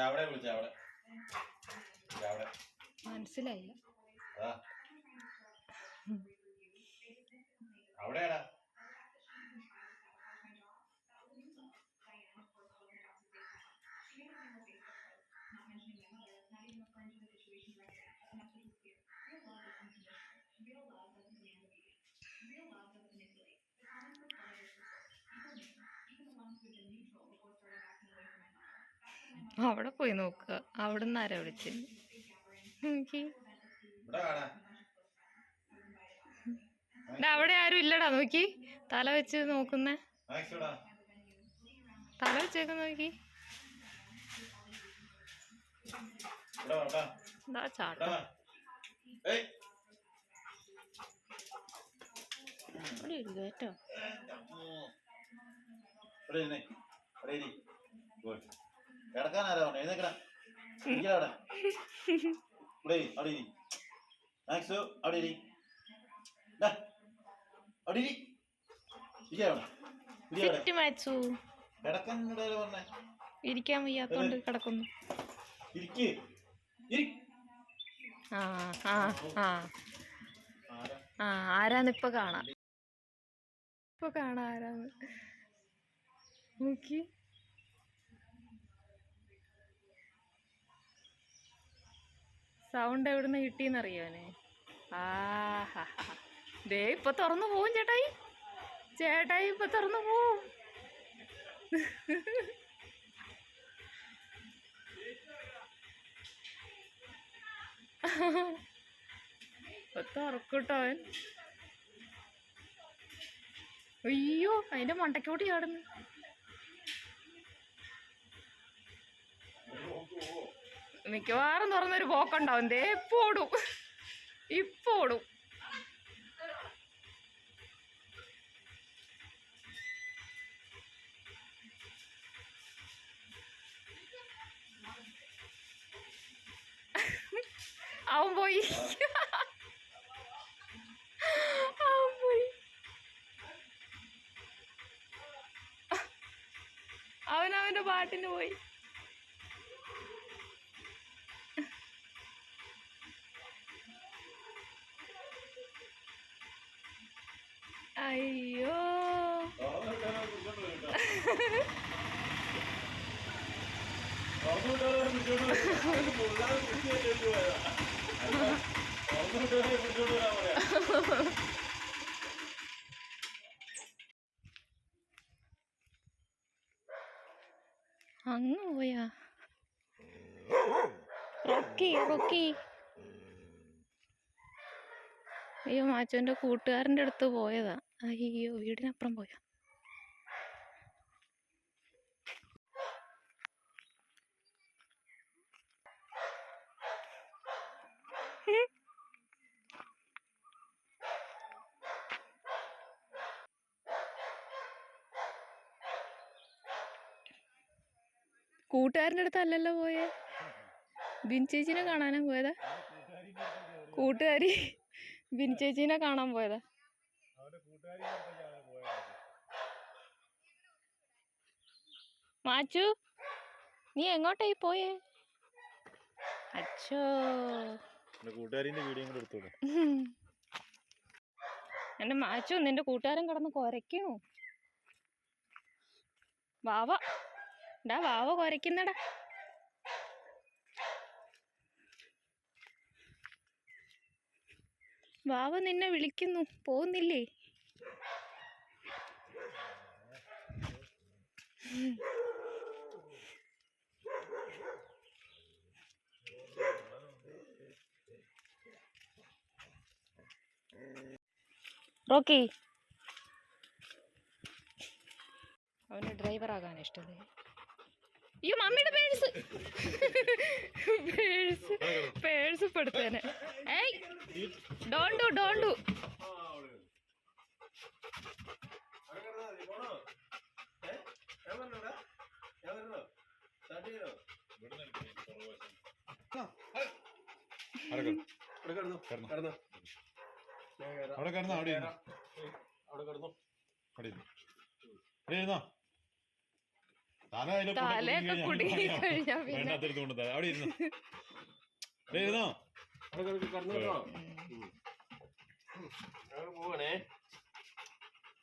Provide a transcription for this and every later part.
അവിടെ വിളിച്ച അവിടെ. അവിടെ. മനസ്സിലായില്ല. അവിടെയാടാ. അവിടെ പോയി നോക്കുക അവിടെ നിന്ന് ആരാ വിളിച്ചത്? നോക്കി. ഇവിടെ അവിടെ ആരും ഇല്ലടാ നോക്കി. തല വെച്ച് നോക്കുന്നേ. തല വെച്ചേക്ക് നോക്കി. ചാട്ടം. ഏയ്. കേട്ടോ കിടക്കാനാരാ പറഞ്ഞു? എഴുന്നേക്കടാ. ഇരിക്കടാ അവിടെ. ഇവിടെ ഇരി അവിടെ മാക്സ് അവിടെ അവിടെ ഇരിക്കാൻ വയ്യാത്തോണ്ട് കിടക്കുന്നു. ആരാന്ന് ഇപ്പൊ കാണാം. ഇപ്പൊ കാണാം ആരാന്ന്. നോക്കി സൗണ്ട് എവിടുന്ന് കിട്ടിയെന്നറിയോനെ ആ ഹാ ഹാ ദേ ഇപ്പൊ തുറന്നു പോവും ചേട്ടായി. ചേട്ടായി ഇപ്പൊ തുറന്നു പോവും. ഇപ്പൊ തുറക്കൂട്ടോ അവൻ. അയ്യോ അതിന്റെ മണ്ടക്കോട്ട് ചാടുന്നു. മിക്കവാറും തുറന്നൊരു പോക്കുണ്ടാവും. ദേ ഇപ്പൊ ഇപ്പോടും അവൻ പോയി. അവൻ പോയി. അവൻ അവന്റെ പാട്ടിന് പോയി. 아이요. 너무 따라해보셔도 몰라도 그게 될 거예요. 너무 따라해보셔도라고 그래. 안 누워야. 로키, 음. 로키. അയ്യോ മാച്ചോന്റെ കൂട്ടുകാരന്റെ അടുത്ത് പോയതാ. അയ്യോ വീടിനപ്പുറം പോയാ? കൂട്ടുകാരന്റെ അടുത്ത് അല്ലല്ലോ പോയേ? ബിൻ ചേച്ചിനെ കാണാനാ പോയതാ. കൂട്ടുകാരി. ബിൻ ചേച്ചീനെ കാണാൻ പോയതാ. മാച്ചു നീ എങ്ങോട്ടായി പോയേ? അച്ഛോ കൂട്ടുകാരിന്റെ വീഡിയോ കൂടെ എടുത്തോളൂ. എന്റെ മാച്ചു നിന്റെ കൂട്ടുകാരൻ കടന്ന് കുരയ്ക്കണു. വാവ. ഡാ വാവ കുരയ്ക്കുന്നടാ. വാവ നിന്നെ വിളിക്കുന്നു. പോകുന്നില്ലേ? റോക്കി. അവന് ഡ്രൈവർ ആകാൻ ഇഷ്ടം. അയ്യോ മമ്മിയുടെ പേഴ്സ്. Purse purse പെടുത്തേനെ. ഏയ് ഡോണ്ടു ഡോണ്ടു അവിടെ കിടന്നോ അവിടെ. അവിടെ കിടന്നോ. അവിടെ ഇരുന്നു. ഇവിടെ ഇരുന്നോ തല അതിലെ തലയൊക്കെ കുടുങ്ങി കഴിഞ്ഞാ പിന്നെ. വേണ്ടാത്തെടുത്ത് കൊണ്ട് അവിടെ ഇരുന്നു? ഇവിടെ ഇരുന്നോ.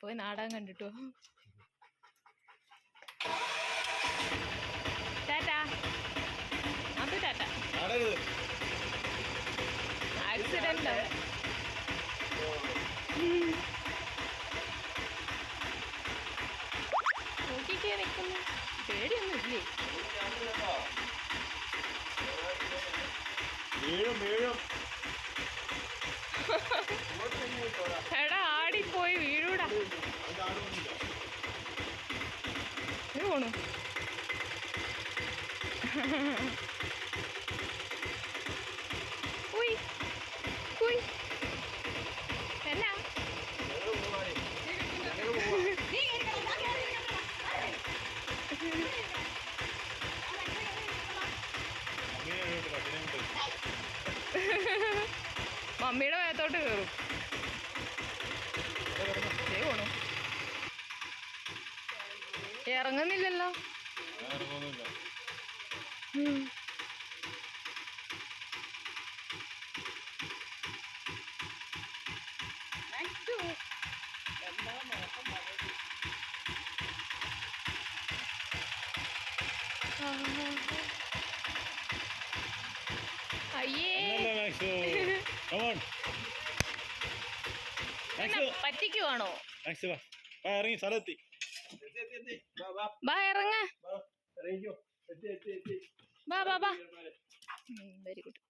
പോയി നാടകം കണ്ടിട്ടോ. ടാറ്റാ. onu. ഇറങ്ങുന്നില്ലല്ലോ. അയ്യേ. പറ്റിക്കുവാണോ? ഇറങ്ങി സ്ഥലമെത്തി ബാ ഇറങ്ങ. ബാ ബാ ബാ. വെരി ഗുഡ്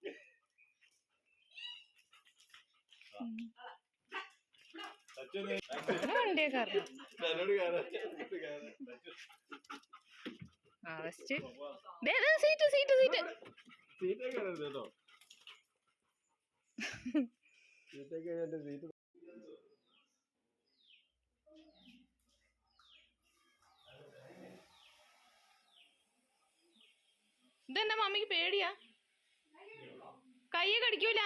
വണ്ടിയെ കയറണം. ആ ഫസ്റ്റ് സീറ്റ് സീറ്റ് സീറ്റ് സീറ്റേ കേട്ടോ. സീറ്റേ ഇതെന്താ മമ്മിക്ക് പേടിയാ? കയ്യെ കടിക്കൂല.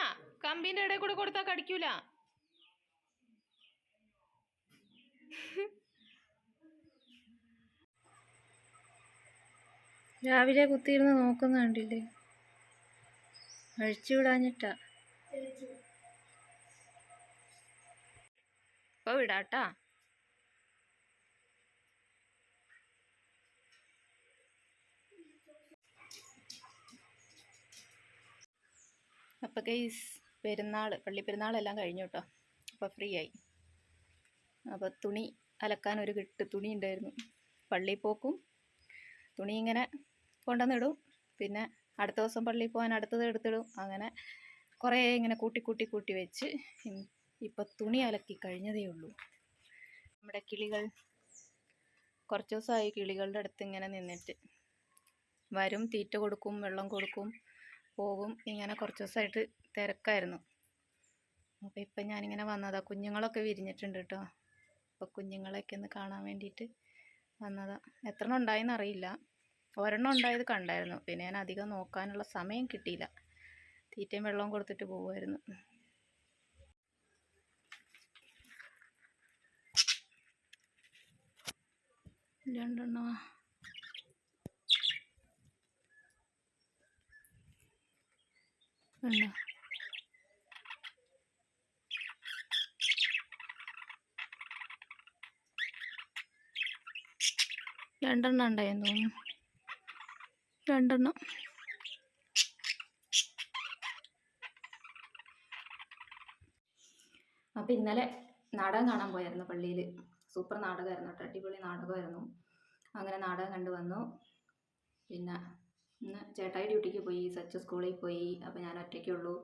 കമ്പിന്റെ ഇടയിൽ കൂടെ കൊടുത്താ കടിക്കൂല. രാവിലെ കുത്തിയിരുന്ന് നോക്കുന്ന കണ്ടില്ലേ? അഴിച്ചു വിടാഞ്ഞിട്ടാ. ഇപ്പൊ വിടാട്ടാ. അപ്പോൾ ഗൈസ് പെരുന്നാൾ പള്ളി പെരുന്നാളെല്ലാം കഴിഞ്ഞു കേട്ടോ അപ്പോൾ ഫ്രീ ആയി അപ്പോൾ തുണി അലക്കാൻ ഒരു കിട്ട് തുണി ഉണ്ടായിരുന്നു പള്ളി പോക്കും തുണി ഇങ്ങനെ കൊണ്ടുവന്നിടും പിന്നെ അടുത്ത ദിവസം പള്ളി പോകാൻ അടുത്തത് എടുത്തിടും. അങ്ങനെ കുറേ ഇങ്ങനെ കൂട്ടി കൂട്ടി കൂട്ടി വെച്ച് ഇപ്പോൾ തുണി അലക്കി കഴിഞ്ഞതേ ഉള്ളൂ. നമ്മുടെ കിളികൾ കുറച്ച് ദിവസമായി കിളികളുടെ അടുത്ത് ഇങ്ങനെ നിന്നിട്ട്. വരും തീറ്റ കൊടുക്കും വെള്ളം കൊടുക്കും. പോകും ഇങ്ങനെ കുറച്ച് ദിവസമായിട്ട് തിരക്കായിരുന്നു. അപ്പോൾ ഇപ്പം ഞാനിങ്ങനെ വന്നതാ. കുഞ്ഞുങ്ങളൊക്കെ വിരിഞ്ഞിട്ടുണ്ട് കേട്ടോ അപ്പോൾ കുഞ്ഞുങ്ങളെയൊക്കെ ഒന്ന് കാണാൻ വേണ്ടിയിട്ട് വന്നതാണ് എത്ര എണ്ണം ഉണ്ടായെന്ന് അറിയില്ല. ഒരെണ്ണം ഉണ്ടായത് കണ്ടായിരുന്നു. പിന്നെ ഞാൻ അധികം നോക്കാനുള്ള സമയം കിട്ടിയില്ല. തീറ്റയും വെള്ളവും കൊടുത്തിട്ട് പോകുമായിരുന്നു രണ്ടെണ്ണ ഉണ്ടോ? രണ്ടെണ്ണം ഉണ്ടായെന്ന് തോന്നുന്നു. രണ്ടെണ്ണം. അപ്പം ഇന്നലെ നാടകം കാണാൻ പോയായിരുന്നു പള്ളിയിൽ സൂപ്പർ നാടകമായിരുന്നു കേട്ടോ. അടിപൊളി നാടകമായിരുന്നു. അങ്ങനെ നാടകം കണ്ടു വന്നു. പിന്നെ ഇന്ന് ചേട്ടായി ഡ്യൂട്ടിക്ക് പോയി സച്ച് സ്കൂളിൽ പോയി അപ്പോൾ ഞാൻ ഒറ്റയ്ക്കേ ഉള്ളൂ.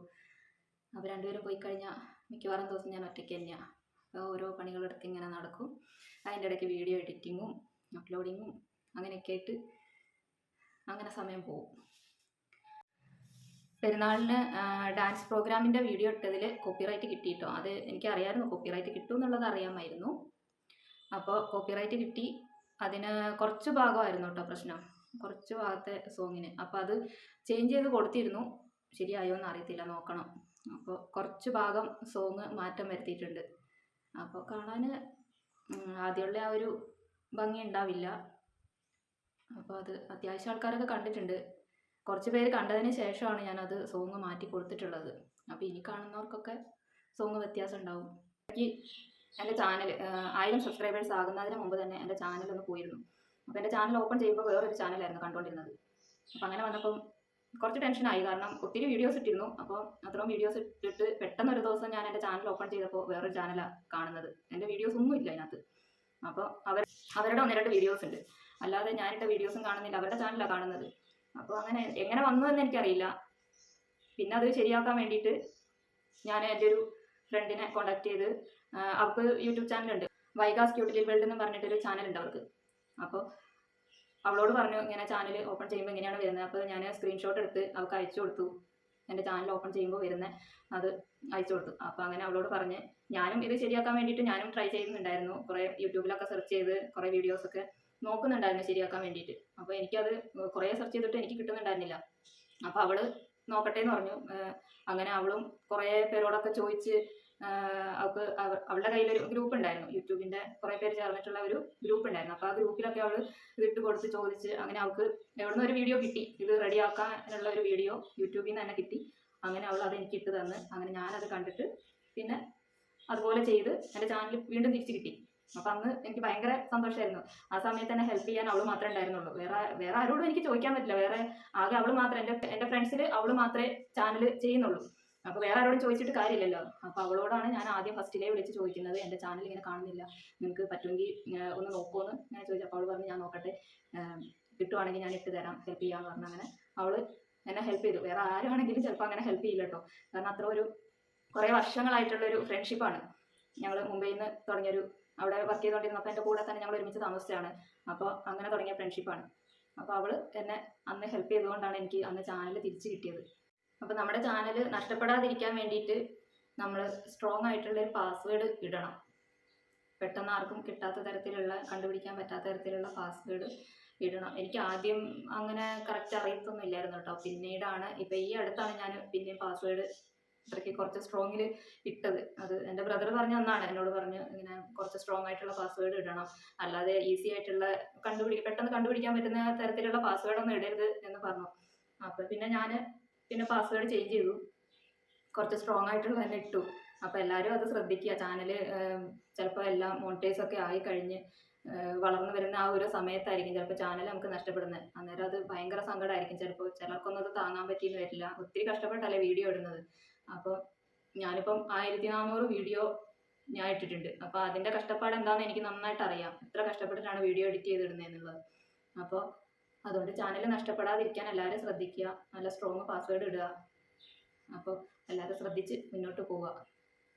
അപ്പോൾ രണ്ടുപേരും പോയി കഴിഞ്ഞാൽ മിക്കവാറും ദിവസം ഞാൻ ഒറ്റയ്ക്ക് തന്നെയാണ് അപ്പോൾ ഓരോ പണികളെടുത്ത് ഇങ്ങനെ നടക്കും. അതിന്റെ ഇടയ്ക്ക് വീഡിയോ എഡിറ്റിങ്ങും അപ്ലോഡിങ്ങും അങ്ങനെയൊക്കെ ആയിട്ട് അങ്ങനെ സമയം പോകും പെരുന്നാളിന് ഡാൻസ് പ്രോഗ്രാമിന്റെ വീഡിയോ ഇട്ടതിൽ കോപ്പിറൈറ്റ് കിട്ടിയിട്ടോ അത് എനിക്കറിയായിരുന്നു കോപ്പിറൈറ്റ് കിട്ടും എന്നുള്ളത് അറിയാമായിരുന്നു. അപ്പോൾ കോപ്പിറൈറ്റ് കിട്ടി. അതിന് കുറച്ച് ഭാഗമായിരുന്നു കേട്ടോ പ്രശ്നം. കുറച്ച് ഭാഗത്തെ സോങ്ങിന്. അപ്പോൾ അത് ചേഞ്ച് ചെയ്ത് കൊടുത്തിരുന്നു. ശരിയായോ എന്ന് അറിയത്തില്ല. നോക്കണം. അപ്പോൾ കുറച്ച് ഭാഗം സോങ് മാറ്റം വരുത്തിയിട്ടുണ്ട്. അപ്പോൾ കാണാൻ ആദ്യമുള്ള ആ ഒരു ഭംഗി ഉണ്ടാവില്ല. അപ്പോൾ അത് അത്യാവശ്യം ആൾക്കാരൊക്കെ കണ്ടിട്ടുണ്ട്. കുറച്ച് പേര് കണ്ടതിന് ശേഷമാണ് ഞാനത് സോങ് മാറ്റി കൊടുത്തിട്ടുള്ളത്. അപ്പോൾ ഇനി കാണുന്നവർക്കൊക്കെ സോങ് വ്യത്യാസം ഉണ്ടാവും. എനിക്ക് എന്റെ ചാനൽ ആയിരം സബ്സ്ക്രൈബേഴ്സ് ആകുന്നതിന് മുമ്പ് തന്നെ എന്റെ ചാനൽ ഒന്ന് പോയിരുന്നു. അപ്പോൾ എന്റെ ചാനൽ ഓപ്പൺ ചെയ്യുമ്പോൾ വേറൊരു ചാനലായിരുന്നു കണ്ടുകൊണ്ടിരുന്നത് അപ്പോൾ അങ്ങനെ വന്നപ്പം കുറച്ച് ടെൻഷനായി കാരണം ഒത്തിരി വീഡിയോസ് ഇട്ടിരുന്നു. അപ്പോൾ അത്രയും വീഡിയോസ് ഇട്ടിട്ട് പെട്ടെന്ന് ഒരു ദിവസം ഞാൻ എന്റെ ചാനൽ ഓപ്പൺ ചെയ്തപ്പോൾ വേറൊരു ചാനലാണ് കാണുന്നത്. എന്റെ വീഡിയോസ് ഒന്നും ഇല്ല അതിനകത്ത് അപ്പോൾ അവർ അവരുടെ ഒന്ന് രണ്ട് വീഡിയോസ് ഉണ്ട്. അല്ലാതെ ഞാനിട്ട വീഡിയോസും കാണുന്നില്ല. അവരുടെ ചാനലാണ് കാണുന്നത്. അപ്പോൾ അങ്ങനെ എങ്ങനെ വന്നു എന്ന് എനിക്കറിയില്ല. പിന്നെ അത് ശരിയാക്കാൻ വേണ്ടിയിട്ട് ഞാൻ എന്റെ ഒരു ഫ്രണ്ടിനെ കോണ്ടാക്ട് ചെയ്ത് അവർക്ക് യൂട്യൂബ് ചാനലുണ്ട് വൈകാസ് ക്യൂട്ടിലിൽ വേൾഡ് എന്ന് പറഞ്ഞിട്ടൊരു ചാനലുണ്ട് അവർക്ക്. അപ്പോൾ അവളോട് പറഞ്ഞു ഇങ്ങനെ ചാനൽ ഓപ്പൺ ചെയ്യുമ്പോൾ എങ്ങനെയാണ് വരുന്നത്. അപ്പോൾ ഞാൻ സ്ക്രീൻഷോട്ട് എടുത്ത് അവൾക്ക് അയച്ചു കൊടുത്തു. എന്റെ ചാനൽ ഓപ്പൺ ചെയ്യുമ്പോൾ വരുന്ന അത് അയച്ചു കൊടുത്തു. അപ്പോൾ അങ്ങനെ അവളോട് പറഞ്ഞ് ഞാനും ഇത് ശരിയാക്കാൻ വേണ്ടിയിട്ട് ഞാനും ട്രൈ ചെയ്യുന്നുണ്ടായിരുന്നു. കുറേ യൂട്യൂബിലൊക്കെ സെർച്ച് ചെയ്ത് കുറേ വീഡിയോസൊക്കെ നോക്കുന്നുണ്ടായിരുന്നു ശരിയാക്കാൻ വേണ്ടിയിട്ട്. അപ്പോൾ എനിക്കത് കുറേ സെർച്ച് ചെയ്തിട്ട് എനിക്ക് കിട്ടുന്നുണ്ടായിരുന്നില്ല. അപ്പോൾ അവൾ നോക്കട്ടെ എന്ന് പറഞ്ഞു. അങ്ങനെ അവളും കുറേ പേരോടൊക്കെ ചോദിച്ച് അവൾക്ക് അവ- അവളുടെ കയ്യിലൊരു ഗ്രൂപ്പ് ഉണ്ടായിരുന്നു. യൂട്യൂബിന്റെ കുറെ പേര് ചേർന്നിട്ടുള്ള ഒരു ഗ്രൂപ്പ് ഉണ്ടായിരുന്നു. അപ്പോൾ ആ ഗ്രൂപ്പിലൊക്കെ അവൾ ഇതിട്ട് കൊടുത്ത് ചോദിച്ച് അങ്ങനെ അവൾക്ക് എവിടെ ഒരു വീഡിയോ കിട്ടി. ഇത് റെഡിയാക്കാനുള്ള ഒരു വീഡിയോ യൂട്യൂബിൽ നിന്ന് തന്നെ കിട്ടി. അങ്ങനെ അവൾ അത് എനിക്ക് ഇട്ട് തന്ന്. അങ്ങനെ ഞാനത് കണ്ടിട്ട് പിന്നെ അതുപോലെ ചെയ്ത് എന്റെ ചാനൽ വീണ്ടും തിരിച്ച് കിട്ടി. അപ്പം അന്ന് എനിക്ക് ഭയങ്കര സന്തോഷമായിരുന്നു ആ സമയത്ത് തന്നെ ഹെൽപ്പ് ചെയ്യാൻ അവൾ മാത്രമേ ഉണ്ടായിരുന്നുള്ളൂ. വേറെ വേറെ ആരോടും എനിക്ക് ചോദിക്കാൻ പറ്റില്ല. വേറെ ആകെ അവൾ മാത്രം എന്റെ എന്റെ ഫ്രണ്ട്സിൽ അവൾ മാത്രമേ ചാനൽ ചെയ്യുന്നുള്ളൂ. അപ്പോൾ വേറെ ആരോടും ചോദിച്ചിട്ട് കാര്യമില്ലല്ലോ. അപ്പോൾ അവളോടാണ് ഞാൻ ആദ്യം ഫസ്റ്റിലേ വിളിച്ച് ചോദിക്കുന്നത്. എന്റെ ചാനൽ ഇങ്ങനെ കാണുന്നില്ല. നിങ്ങൾക്ക് പറ്റുമെങ്കിൽ ഒന്ന് നോക്കുമെന്ന് ഞാൻ ചോദിച്ചു. അപ്പോൾ അവൾ പറഞ്ഞു ഞാൻ നോക്കട്ടെ. കിട്ടുവാണെങ്കിൽ ഞാൻ ഇട്ട് തരാം. ഹെൽപ്പ് ചെയ്യാമെന്ന് പറഞ്ഞു അങ്ങനെ അവൾ എന്നെ ഹെൽപ്പ് ചെയ്തു. വേറെ ആരാണെങ്കിലും ചിലപ്പോൾ അങ്ങനെ ഹെൽപ്പ് ചെയ്യില്ലട്ടോ കാരണം അത്ര ഒരു കുറേ വർഷങ്ങളായിട്ടുള്ള ഒരു ഫ്രണ്ട്ഷിപ്പാണ് ഞങ്ങൾ മുംബൈയിൽ നിന്ന് തുടങ്ങിയൊരു അവിടെ വർക്ക് ചെയ്തുകൊണ്ടിരുന്നപ്പോൾ എന്റെ കൂടെ തന്നെ ഞങ്ങൾ ഒരുമിച്ച് താമസിച്ചാണ് അപ്പോൾ അങ്ങനെ തുടങ്ങിയ ഫ്രണ്ട്ഷിപ്പാണ് അപ്പോൾ അവൾ എന്നെ അന്ന് ഹെൽപ്പ് ചെയ്തുകൊണ്ടാണ് എനിക്ക് അന്ന് ചാനൽ തിരിച്ചു കിട്ടിയത്. അപ്പോൾ നമ്മുടെ ചാനൽ നഷ്ടപ്പെടാതിരിക്കാൻ വേണ്ടിയിട്ട് നമ്മൾ സ്ട്രോങ് ആയിട്ടുള്ള ഒരു പാസ്വേഡ് ഇടണം. പെട്ടെന്ന് ആർക്കും കിട്ടാത്ത തരത്തിലുള്ള കണ്ടുപിടിക്കാൻ പറ്റാത്ത തരത്തിലുള്ള പാസ്വേഡ് ഇടണം. എനിക്ക് ആദ്യം അങ്ങനെ കറക്റ്റ് അറിയത്തൊന്നും ഇല്ലായിരുന്നു കേട്ടോ. പിന്നീടാണ് ഇപ്പം ഈ അടുത്താണ് ഞാൻ പിന്നെയും പാസ്വേഡ് ഇത്രയ്ക്ക് കുറച്ച് സ്ട്രോങ്ങിൽ ഇട്ടത്. അത് എന്റെ ബ്രദർ പറഞ്ഞു തന്നാണ് എന്നോട് പറഞ്ഞു ഇങ്ങനെ കുറച്ച് സ്ട്രോങ് ആയിട്ടുള്ള പാസ്വേഡ് ഇടണം. അല്ലാതെ ഈസി ആയിട്ടുള്ള കണ്ടുപിടി പെട്ടെന്ന് കണ്ടുപിടിക്കാൻ പറ്റുന്ന തരത്തിലുള്ള പാസ്വേഡ് ഒന്നും ഇടരുത് എന്ന് പറഞ്ഞു. അപ്പോൾ പിന്നെ ഞാൻ പിന്നെ പാസ്വേഡ് ചേഞ്ച് ചെയ്തു. കുറച്ച് സ്ട്രോങ് ആയിട്ടുള്ള തന്നെ ഇട്ടു. അപ്പോൾ എല്ലാവരും അത് ശ്രദ്ധിക്കുക. ചാനൽ ചിലപ്പോൾ എല്ലാം മോണിറ്റൈസ് ഒക്കെ ആയി കഴിഞ്ഞ് വളർന്നു വരുന്ന ആ ഒരു സമയത്തായിരിക്കും ചിലപ്പോൾ ചാനൽ നമുക്ക് നഷ്ടപ്പെടുന്നത്. അന്നേരം അത് ഭയങ്കര സങ്കടമായിരിക്കും ചിലപ്പോൾ ചിലർക്കൊന്നും അത് താങ്ങാൻ പറ്റിയെന്ന് വരില്ല. ഒത്തിരി കഷ്ടപ്പെട്ടല്ലേ വീഡിയോ ഇടുന്നത്. അപ്പോൾ ഞാനിപ്പം ആയിരത്തി നാനൂറ് വീഡിയോ ഞാൻ ഇട്ടിട്ടുണ്ട്. അപ്പോൾ അതിന്റെ കഷ്ടപ്പാട് എന്താണെന്ന് എനിക്ക് നന്നായിട്ട് അറിയാം. എത്ര കഷ്ടപ്പെട്ടിട്ടാണ് വീഡിയോ എഡിറ്റ് ചെയ്തിടുന്നത് എന്നുള്ളത് അപ്പോൾ അതുകൊണ്ട് ചാനൽ നഷ്ടപ്പെടാതിരിക്കാൻ എല്ലാവരും ശ്രദ്ധിക്കുക. നല്ല സ്ട്രോങ് പാസ്വേഡ് ഇടുക. അപ്പോൾ എല്ലാവരും ശ്രദ്ധിച്ച് മുന്നോട്ട് പോവുക.